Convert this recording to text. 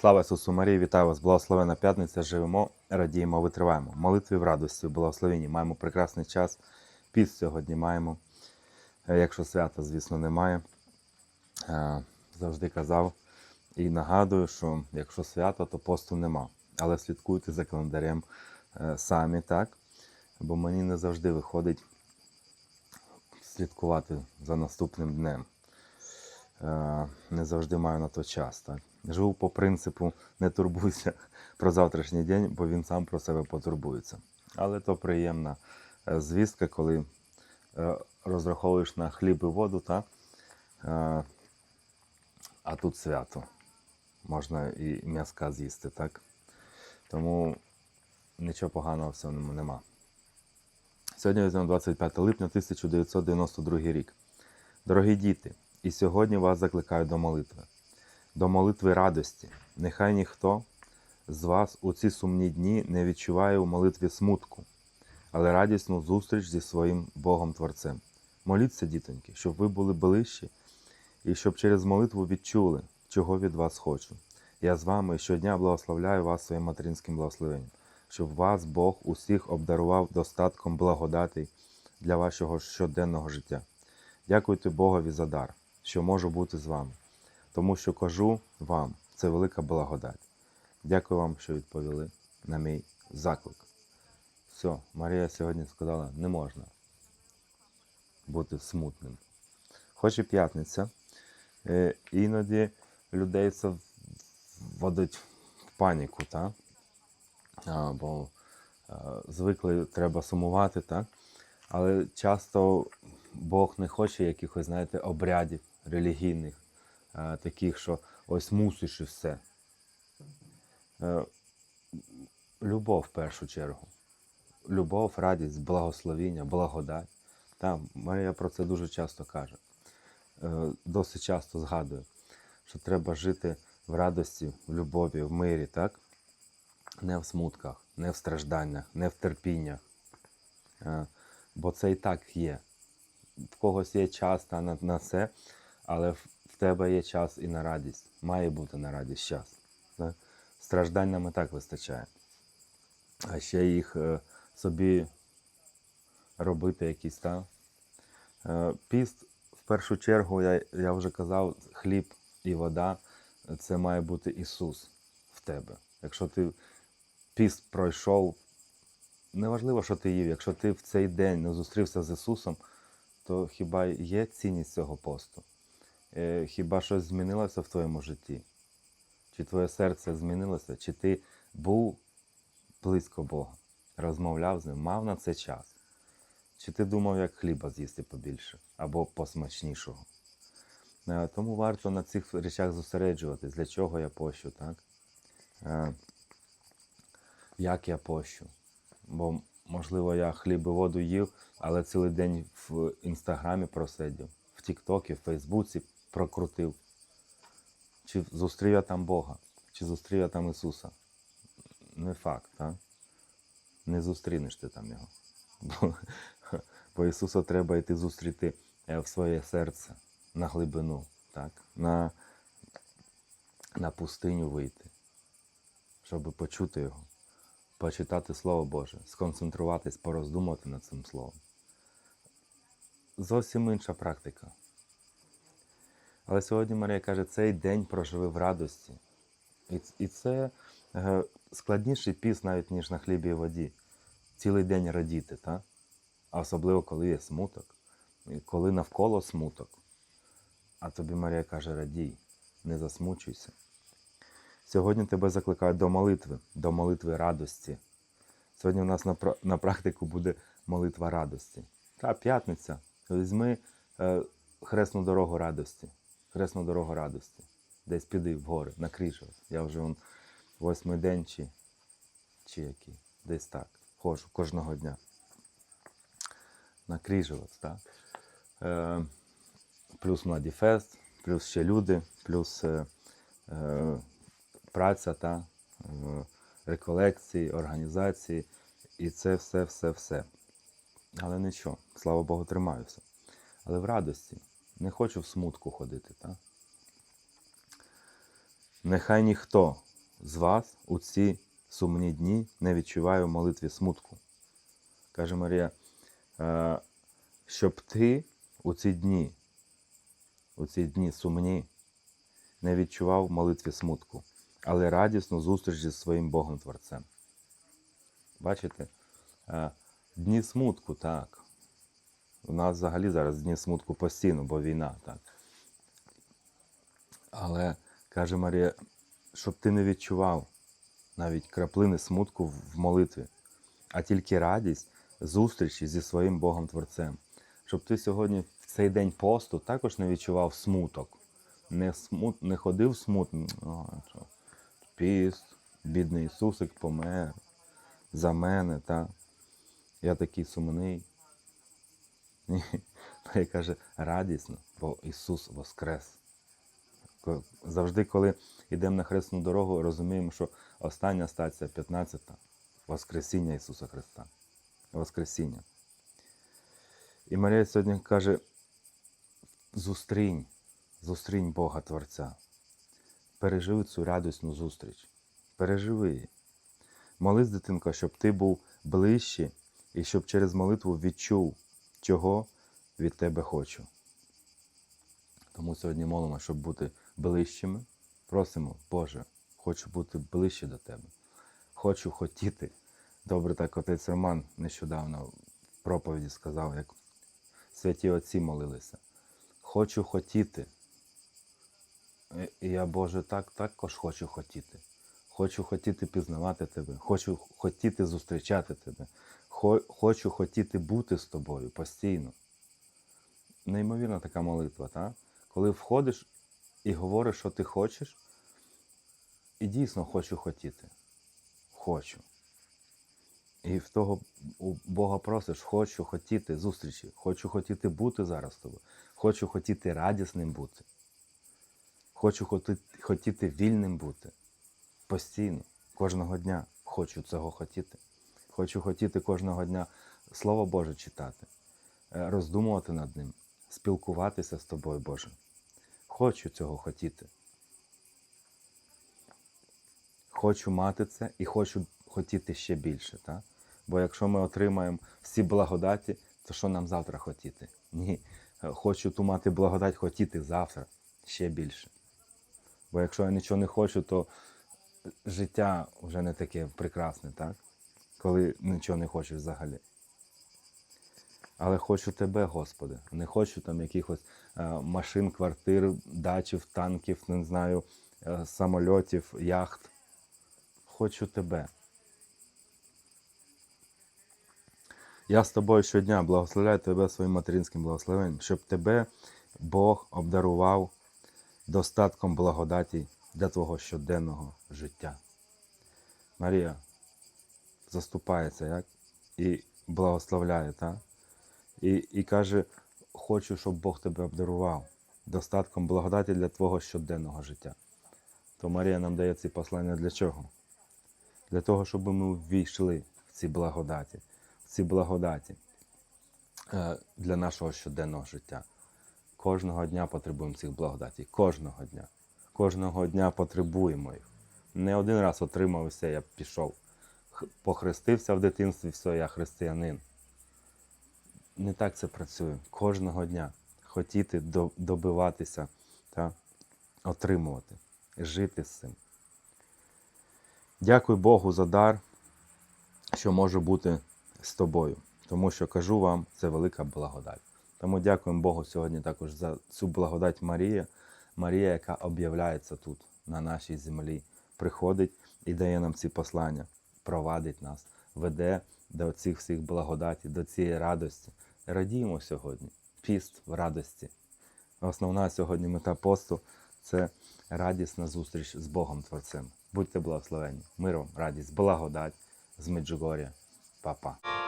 Слава Ісусу Марії, вітаю вас! Благословена п'ятниця. Живемо, радіємо, витриваємо. Молитві в радості, в благословенні. Маємо прекрасний час. Піст сьогодні маємо. Е, Якщо свята, звісно, немає. Е, Завжди казав і нагадую, що якщо свято, то посту нема. Але слідкуйте за календарем е, самі, так? Бо мені не завжди виходить слідкувати за наступним днем. Е, Не завжди маю на то час. Так? Живу по принципу не турбуйся про завтрашній день, бо він сам про себе потурбується. Але то приємна е, звістка, коли е, розраховуєш на хліб і воду, та? Е, а тут свято. Можна і м'язка з'їсти, так? Тому нічого поганого в цьому нема. Сьогодні візьмемо 25 липня 1992 рік. Дорогі діти, і сьогодні вас закликаю до молитви, до молитви радості. Нехай ніхто з вас у ці сумні дні не відчуває у молитві смутку, але радісну зустріч зі своїм Богом Творцем. Моліться, дітоньки, щоб ви були ближчі і щоб через молитву відчули, чого від вас хочу. Я з вами щодня благословляю вас своїм материнським благословенням, щоб вас Бог усіх обдарував достатком благодатей для вашого щоденного життя. Дякуйте Богові за дар, що можу бути з вами, тому що кажу вам, це велика благодать. Дякую вам, що відповіли на мій заклик. Все, Марія сьогодні сказала, не можна бути смутним. Хоч і п'ятниця, е, іноді людей це вводить в паніку, так? Бо звикли треба сумувати, так? Але часто Бог не хоче якихось, знаєте, обрядів релігійних, е, таких, що ось мусиш і все. Е, Любов в першу чергу. Любов, радість, благословіння, благодать. Та, Марія про це дуже часто каже. Е, Досить часто згадує, що треба жити в радості, в любові, в мирі, так? Не в смутках, не в стражданнях, не в терпіннях. Бо це і так є. В когось є час на, на це, але в, тебе є час і на радість. Має бути на радість час. Так? Страждань нам і так вистачає. А ще їх е, собі робити якісь та. Е, Піст, в першу чергу, я, я вже казав, хліб і вода це має бути Ісус в тебе. Якщо ти піст пройшов, неважливо, що ти їв, якщо ти в цей день не зустрівся з Ісусом, то хіба є цінність цього посту? Е, Хіба щось змінилося в твоєму житті? Чи твоє серце змінилося? Чи ти був близько Бога, розмовляв з ним, мав на це час? Чи ти думав, як хліба з'їсти побільше або посмачнішого? Е, Тому варто на цих речах зосереджуватись, для чого я пощу, так? Е, Як я пощу? Бо, можливо, я хліб і воду їв, але цілий день в інстаграмі просидів, в Тіктокі, в Фейсбуці прокрутив. Чи зустрів я там Бога, чи зустрів я там Ісуса? Не факт, так? Не зустрінеш ти там його. Бо, бо Ісуса треба йти зустріти е, в своє серце, на глибину, так? На, на пустиню вийти, щоб почути Його, почитати Слово Боже, сконцентруватись, пороздумати над цим Словом. Зовсім інша практика. Але сьогодні Марія каже, цей день проживи в радості. І, і це е, складніший піс навіть, ніж на хлібі і воді. Цілий день радіти, та? а особливо, коли є смуток, і коли навколо смуток. А тобі Марія каже, радій, не засмучуйся. Сьогодні тебе закликають до молитви, до молитви радості. Сьогодні у нас на, на практику буде молитва радості. Та п'ятниця. Візьми е, хресну дорогу радості. Хресну дорогу радості. Десь піди в гори, на Крижовець. Я вже он восьмий день чи, чи який. Десь так. Ходжу кожного дня. На Крижовець, так. Е, плюс Младіфест, плюс ще люди, плюс е, е, праця та е, реколекції, організації. І це все, все, все. Але нічого, слава Богу, тримаюся. Але в радості не хочу в смутку ходити. Та? Нехай ніхто з вас у ці сумні дні не відчуваю в молитві смутку. Каже Марія, е, щоб ти у ці дні, у ці дні сумні, не відчував в молитві смутку, але радісну зустріч зі своїм Богом Творцем. Бачите? Е, Дні смутку, так. У нас взагалі зараз дні смутку постійно, бо війна, так. Але каже Марія, щоб ти не відчував навіть краплини смутку в молитві, а тільки радість зустрічі зі своїм Богом Творцем. Щоб ти сьогодні в цей день посту також не відчував смуток, не, смут, не ходив смутно. Піст, бідний Ісусик помер за мене, та я такий сумний. Ні. Марія каже, радісно, бо Ісус воскрес. Завжди, коли йдемо на хресну дорогу, розуміємо, що остання стація 15 Воскресіння Ісуса Христа. Воскресіння. І Марія сьогодні каже: зустрінь, зустрінь Бога Творця. Переживи цю радісну зустріч. Переживи її. Молись, дитинко, щоб ти був ближче і щоб через молитву відчув, чого від тебе хочу. Тому сьогодні молимо, щоб бути ближчими. Просимо, Боже, хочу бути ближче до Тебе. Хочу хотіти. Добре, так отець Роман нещодавно в проповіді сказав, як святі отці молилися. Хочу хотіти. І- я, Боже, так також хочу хотіти. Хочу хотіти пізнавати тебе, хочу хотіти зустрічати тебе, хочу хотіти бути з тобою постійно. Неймовірна така молитва, так? коли входиш і говориш, що ти хочеш, і дійсно хочу хотіти. Хочу. І в того у Бога просиш, хочу хотіти зустрічі, хочу хотіти бути зараз з тобою, хочу хотіти радісним бути. Хочу хотіти вільним бути. Постійно, кожного дня хочу цього хотіти. Хочу хотіти кожного дня Слово Боже читати, е, роздумувати над ним, спілкуватися з тобою, Боже. Хочу цього хотіти. Хочу мати це і хочу хотіти ще більше. Так? Бо якщо ми отримаємо всі благодаті, то що нам завтра хотіти? Ні. Е, Хочу ту мати благодать хотіти завтра ще більше. Бо якщо я нічого не хочу, то життя вже не таке прекрасне, так? Коли нічого не хочеш взагалі. Але хочу тебе, Господи. Не хочу там якихось е, машин, квартир, дачів, танків, не знаю, е, самольотів, яхт. Хочу тебе. Я з тобою щодня благословляю тебе своїм материнським благословенням, щоб тебе Бог обдарував достатком благодаті для твого щоденного життя. Марія заступається як? і благословляє, так? І, і каже: хочу, щоб Бог тебе обдарував достатком благодаті для твого щоденного життя. То Марія нам дає ці послання для чого? Для того, щоб ми ввійшли в ці благодаті, в ці благодаті е, для нашого щоденного життя. Кожного дня потребуємо цих благодатей. Кожного дня. Кожного дня потребуємо їх. Не один раз отримав і все, я пішов. Похрестився в дитинстві, все, я християнин. Не так це працює. Кожного дня хотіти добиватися та отримувати, жити з цим. Дякую Богу за дар, що можу бути з тобою. Тому що кажу вам, це велика благодать. Тому дякуємо Богу сьогодні також за цю благодать Марія. Марія, яка об'являється тут, на нашій землі, приходить і дає нам ці послання, провадить нас, веде до цих всіх благодаті, до цієї радості. Радіємо сьогодні. Піст в радості. Основна сьогодні мета посту це радісна зустріч з Богом Творцем. Будьте благословені. Миром, радість, благодать з Меджугоря. Па-па.